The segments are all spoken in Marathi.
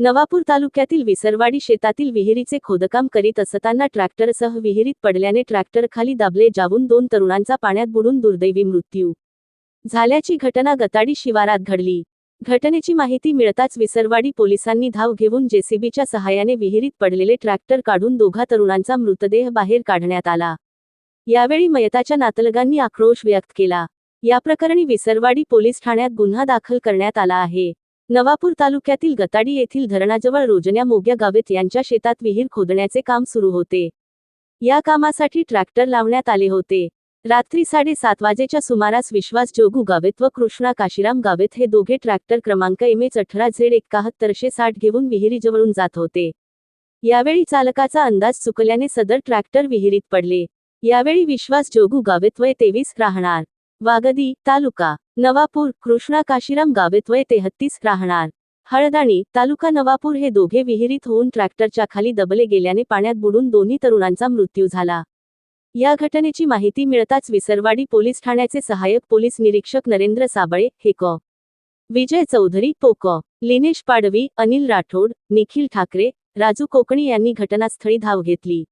नवापूर तालुक्यातील विसरवाडी शेतातील विहिरीचे खोदकाम करीत असताना ट्रॅक्टरसह विहिरीत पडल्याने ट्रॅक्टर खाली दाबले जाऊन दोन तरुणांचा पाण्यात बुडून दुर्दैवी मृत्यू झाल्याची घटना गताडी शिवारात घडली. घटनेची माहिती मिळताच विसरवाडी पोलिसांनी धाव घेऊन जेसीबीच्या सहाय्याने विहिरीत पडलेले ट्रॅक्टर काढून दोघा तरुणांचा मृतदेह बाहेर काढण्यात आला. यावेळी मयताच्या नातलगांनी आक्रोश व्यक्त केला. या प्रकरणी विसरवाडी पोलीस ठाण्यात गुन्हा दाखल करण्यात आला आहे. नवापूर तालुक्यातील गताडी येथील धरणाजवळ रोजन्या मोग्या गावेत यांच्या शेतात विहीर खोदण्याचे काम सुरू होते. या कामासाठी ट्रॅक्टर लावण्यात आले होते. रात्री साडेसात वाजेच्या सुमारास विश्वास जोगू गावेत व कृष्णा काशीराम गावेत हे दोघे ट्रॅक्टर क्रमांक एम एच अठरा झेड एकाहत्तरशे साठ घेऊन विहिरीजवळून जात होते. यावेळी चालकाचा अंदाज चुकल्याने सदर ट्रॅक्टर विहिरीत पडले. यावेळी विश्वास जोगू गावेत वय तेवीस राहणार. वागदी तालुका. नवापूर कृष्णा काशीराम गावेत वय तेहत्तीस राहणार. हळदाणी तालुका नवापूर हे दोघे विहिरीत होऊन ट्रॅक्टरच्या खाली दबले गेल्याने पाण्यात बुडून दोन्ही तरुणांचा मृत्यू झाला. या घटनेची माहिती मिळताच विसरवाडी पोलीस ठाण्याचे सहाय्यक पोलीस निरीक्षक नरेंद्र साबळे हे क. विजय चौधरी पोक लिनेश पाडवी अनिल राठोड निखिल ठाकरे राजू कोकणी यांनी घटनास्थळी धाव घेतली.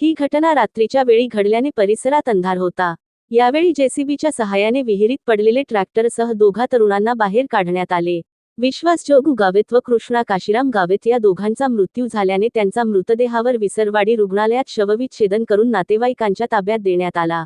ही घटना रात्रीच्या वेळी घडल्याने परिसरात अंधार होता. यावेळी जेसीबीच्या सहाय्याने विहिरीत पडलेले ट्रॅक्टरसह दोघा तरुणांना बाहेर काढण्यात आले. विश्वास जोगू गावेत व कृष्णा काशीराम गावेत या दोघांचा मृत्यू झाल्याने त्यांचा मृतदेहावर विसरवाडी रुग्णालयात शवविच्छेदन करून नातेवाईकांच्या ताब्यात देण्यात आला.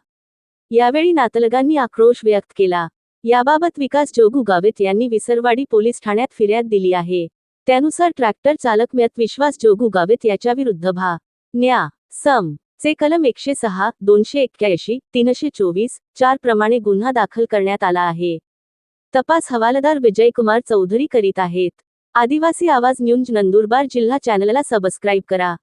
यावेळी नातलगांनी आक्रोश व्यक्त केला. याबाबत विकास जोगू गावेत यांनी विसरवाडी पोलीस ठाण्यात फिर्याद दिली आहे. त्यानुसार ट्रॅक्टर चालक म्यात विश्वास जोगू गावेत याच्याविरुद्ध भा. न्या. सम. चे कलम एकशे सहा दोनशे एक्क्याऐंशी तीनशे चोवीस चार प्रमाणे गुन्हा दाखल करण्यात आला आहे. तपास हवालदार विजयकुमार चौधरी करीत आहेत. आदिवासी आवाज न्यूज नंदुरबार जिल्हा चॅनलला सबस्क्राईब करा.